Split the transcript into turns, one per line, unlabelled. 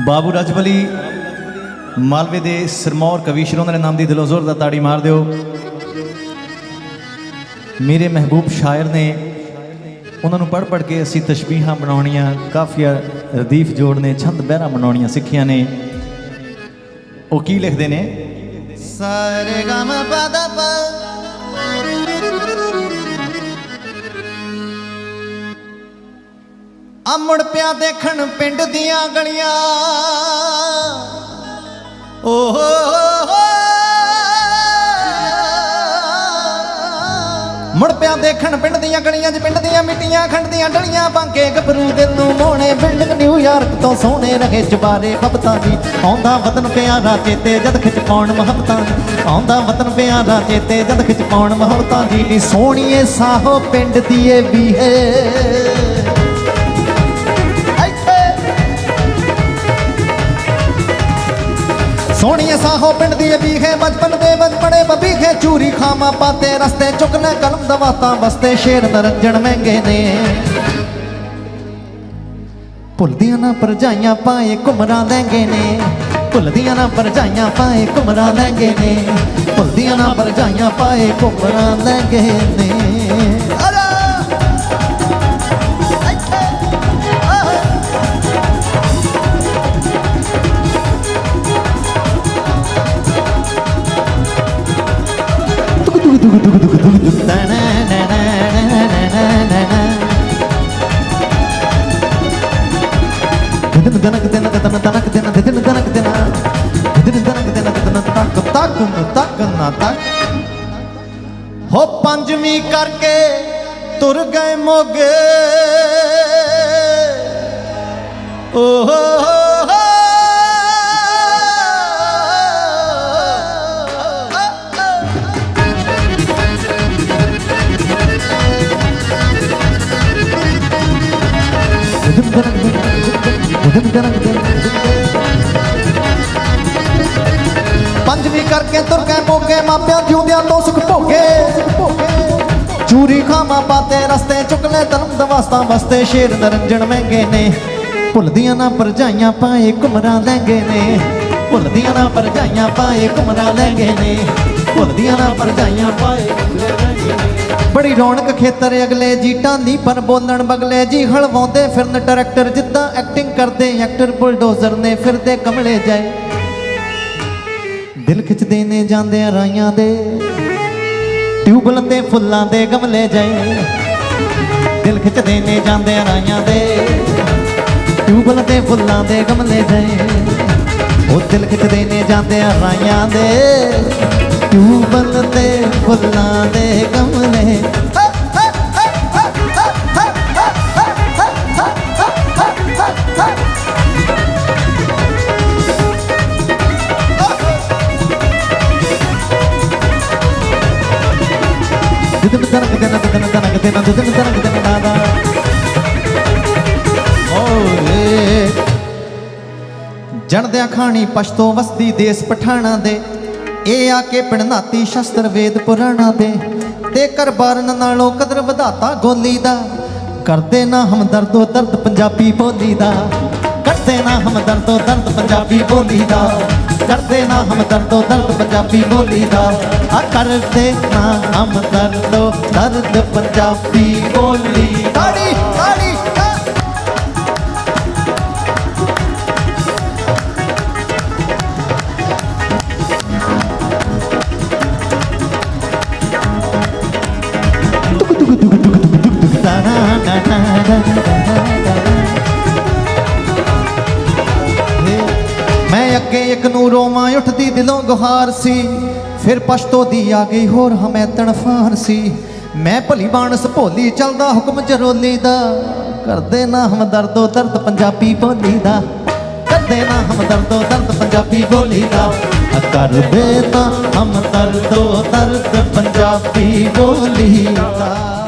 ਬਾਬੂ ਰਜਬਲੀ ਮਾਲਵੇ ਦੇ ਸਿਰਮੌਰ ਕਵੀ ਸ਼ਰ ਉਹਨਾਂ ਦੇ ਨਾਮ ਦੀ ਦਿਲੋਂ ਜ਼ੋਰ ਦਾ ਤਾੜੀ ਮਾਰ ਦਿਓ। ਮੇਰੇ ਮਹਿਬੂਬ ਸ਼ਾਇਰ ਨੇ ਉਹਨਾਂ ਨੂੰ ਪੜ੍ਹ ਪੜ੍ਹ ਕੇ ਅਸੀਂ ਤਸ਼ਬੀਹਾਂ ਬਣਾਉਣੀਆਂ, ਕਾਫੀਆ ਰਦੀਫ ਜੋੜਨੇ ਛੰਦ ਬਹਿਰਾ ਬਣਾਉਣੀਆਂ ਸਿੱਖੀਆਂ ਨੇ। ਉਹ ਕੀ ਲਿਖਦੇ ਨੇ?
ਸਾਰੇ ਗਮ ਪਦਾ ਪ ਆ ਮੁੜ ਪਿਆ ਦੇਖਣ ਪਿੰਡ ਦੀਆਂ ਗਲੀਆਂ। ਓ ਮੁੜ ਪਿਆ ਦੇਖਣ ਪਿੰਡ ਦੀਆਂ ਗਲੀਆਂ 'ਚ ਪਿੰਡ ਦੀਆਂ ਮਿੱਟੀਆਂ ਖੰਡਦੀਆਂ ਡਲੀਆਂ ਬਾਂਕੇ ਗੱਭਰੂ ਦਿਲ ਨੂੰ ਮੋਹਣੇ। ਬਿਲਡਿੰਗ ਨਿਊਯਾਰਕ ਤੋਂ ਸੋਹਣੇ ਰਹੇ ਜਬਾਰੇ ਬਬਤਾਂ ਦੀ। ਆਉਂਦਾ ਵਤਨ ਪਿਆਰਾ ਚੇਤੇ ਜਦ ਖਿੱਚ ਪਾਉਣ ਮੁਹੱਬਤਾਂ ਦੀ। ਆਉਂਦਾ ਵਤਨ ਪਿਆਰਾ ਚੇਤੇ ਜਦ ਖਿੱਚ ਪਾਉਣ ਮੁਹੱਬਤਾਂ ਦੀ। ਨੀ ਸੋਹਣੀਏ ਸਾਹੋ ਪਿੰਡ ਦੀ ਏ ਵੀ ਹੈ। ਸੋਹਣੀਏ ਸਾਹੋ ਪਿੰਡ ਦੀ ਵੀ ਬਚਪਨ ਦੇ ਬਚਪਨੇ ਬਬੀਖੇ ਚੂਰੀ ਖਾਮਾ ਪਾਤੇ, ਰਸਤੇ ਚੁੱਕਨੇ ਕਲਮ ਦਵਾਤਾਂ, ਬਸਤੇ ਸ਼ੇਰ ਨਰੰਜਣ ਮਹਿੰਗੇ ਨੇ। ਭੁੱਲਦੀਆਂ ਨਾ ਪਰਜਾਈਆਂ ਪਾਏ ਘੁਮਰਾਂ ਲੈਂਗੇ ਨੇ। ਭੁੱਲਦੀਆਂ ਨਾ ਪਰਜਾਈਆਂ ਪਾਏ ਘੁਮਰਾਂ ਲੈਂਗੇ ਨੇ। ਭੁੱਲਦੀਆਂ ਨਾ ਪਰਜਾਈਆਂ ਪਾਏ ਘੁਮਰਾਂ ਲੈਂਗੇ ਨੇ। ਦਿਨ ਦਨਕ ਦਿਨ ਦਨ ਦਨਕ ਦਿਨ ਦਿਨ ਦਨਕ ਦਿਨ ਦਿਨ ਦਨਕ ਦਿਨ ਦਿਨ ਤੱਕ ਤੱਕ ਨੂੰ ਤੱਕ ਨਾ ਤੱਕ ਹੋ ਪੰਜਵੀਂ ਕਰਕੇ ਤੁਰ ਗਏ ਮੋਗੇ। ਓ ਪੰਜਵੀਂ ਕਰਕੇ ਤੁਰ ਗਏ ਮੋਗੇ ਮਾਪਿਆਂ ਜਿਉਂਦਿਆਂ ਤੋਂ ਸੁਖ ਭੋਗੇ। ਚੂਰੀ ਖਾਮਾ ਪਾਤੇ, ਰਸਤੇ ਚੁਕਲੇ ਧਰਮ ਦਵਾਸਤਾਂ ਵਸਤੇ। ਸ਼ੇਰ ਨਰੰਜਣ ਮਹਿੰਗੇ ਨੇ, ਭੁੱਲਦੀਆਂ ਨਾ ਪਰਜਾਈਆਂ ਪਾਏ ਘੁਮਰਾਂ ਲੈਂਗੇ ਨੇ। ਭੁੱਲਦੀਆਂ ਨਾ ਪਰਜਾਈਆਂ ਪਾਏ ਘੁਮਰਾਂ ਲੈਂਗੇ ਨੇ। ਭੁੱਲਦੀਆਂ ਨਾ ਪਰਜਾਈਆਂ ਪਾਏ ਘੁਮਰਾਂ ਲੈਂਗੇ ਨੇ। ਬੜੀ ਰੌਣਕ ਖੇਤਰ ਅਗਲੇ ਜੀ ਢਾਂਦੀ ਪਰ ਬੋਲਣ ਬਗਲੇ ਜੀ ਹਲਵਾਉਂਦੇ ਫਿਰਨ ਡਾਇਰੈਕਟਰ ਜਿੱਦਾਂ ਐਕਟਿੰਗ ਕਰਦੇ ਐਕਟਰ ਬੁਲਡੋਜ਼ਰ ਨੇ ਫਿਰਦੇ ਕਮਲੇ ਜਾਏ। ਦਿਲ ਖਿੱਚਦੇ ਨੇ ਜਾਂਦੇ ਰਾਈਆਂ ਦੇ, ਟਿਊਬਲ ਤੇ ਫੁੱਲਾਂ ਦੇ ਗਮਲੇ ਜਾਏ। ਦਿਲ ਖਿੱਚਦੇ ਨੇ ਜਾਂਦੇ ਰਾਈਆਂ ਦੇ, ਟਿਊਬਲ ਤੇ ਫੁੱਲਾਂ ਦੇ ਗਮਲੇ ਜਾਏ। ਉਹ ਦਿਲ ਖਿੱਚਦੇ ਨੇ ਜਾਂਦੇ ਰਾਈਆਂ ਦੇ, ਟਿਊਬਲ ਤੇ ਫੁੱਲਾਂ ਦਿਨ ਤਨਕ ਦਿਨ ਦਿਨ ਤਨਕ ਦਿਨ ਦਿਨ ਤਨਕ ਦਿਨ ਜਣਦਿਆਂ ਖਾਣੀ ਪਛਤੋ ਵਸਦੀ ਦੇਸ ਪਠਾਣਾ ਦੇ। ਇਹ ਆ ਕੇ ਪਿਣਨਾਤੀ ਸ਼ਸਤਰ ਵੇਦ ਪੁਰਾਣਾ ਦੇ। ਤੇ ਕਰ ਬਾਰਨ ਨਾਲੋਂ ਕਦਰ ਵਧਾਤਾ ਗੋਲੀ ਦਾ। ਕਰਦੇ ਨਾ ਹਮਦਰਦੋ ਦਰਦ ਪੰਜਾਬੀ ਬੋਲੀ ਦਾ। ਕਰਦੇ ਨਾ ਹਮਦਰਦੋ ਦਰਦ ਪੰਜਾਬੀ ਬੋਲੀ ਦਾ। ਕਰਦੇ ਨਾ ਹਮਦਰਦੋ ਦਰਦ ਪੰਜਾਬੀ ਬੋਲੀ ਦਾ ਆ ਕਰਦੇ ਨਾ ਹਮਦਰਦੋ ਦਰਦ ਪੰਜਾਬੀ ਬੋਲੀ ਤਾੜੀ ਤਾੜੀ ਤਾ- ਮੈਂ ਅੱਗੇ ਇੱਕ ਨੂੰ ਰੋਵਾਂ ਉੱਠਦੀ ਦਿਲੋਂ ਗੁਹਾਰ ਸੀ। ਫਿਰ ਪਛਤੋ ਦੀ ਆ ਗਈ, ਹੋਰ ਹਮੈਤਣ ਫਾਰਸੀ ਮੈਂ ਭਲੀ ਬਾਣਸ ਭੋਲੀ, ਚੱਲਦਾ ਹੁਕਮ ਜਰੋਲੀ ਦਾ। ਕਰਦੇ ਨਾ ਹਮਦਰਦੋ ਦਰਦ ਪੰਜਾਬੀ ਬੋਲੀ ਦਾ। ਕਰਦੇ ਨਾ ਹਮਦਰਦੋ ਦਰਦ ਪੰਜਾਬੀ ਬੋਲੀ ਦਾ। ਕਰਦੇ ਨਾ ਹਮਦਰਦੋ ਦਰਦ ਪੰਜਾਬੀ ਬੋਲੀ ਦਾ।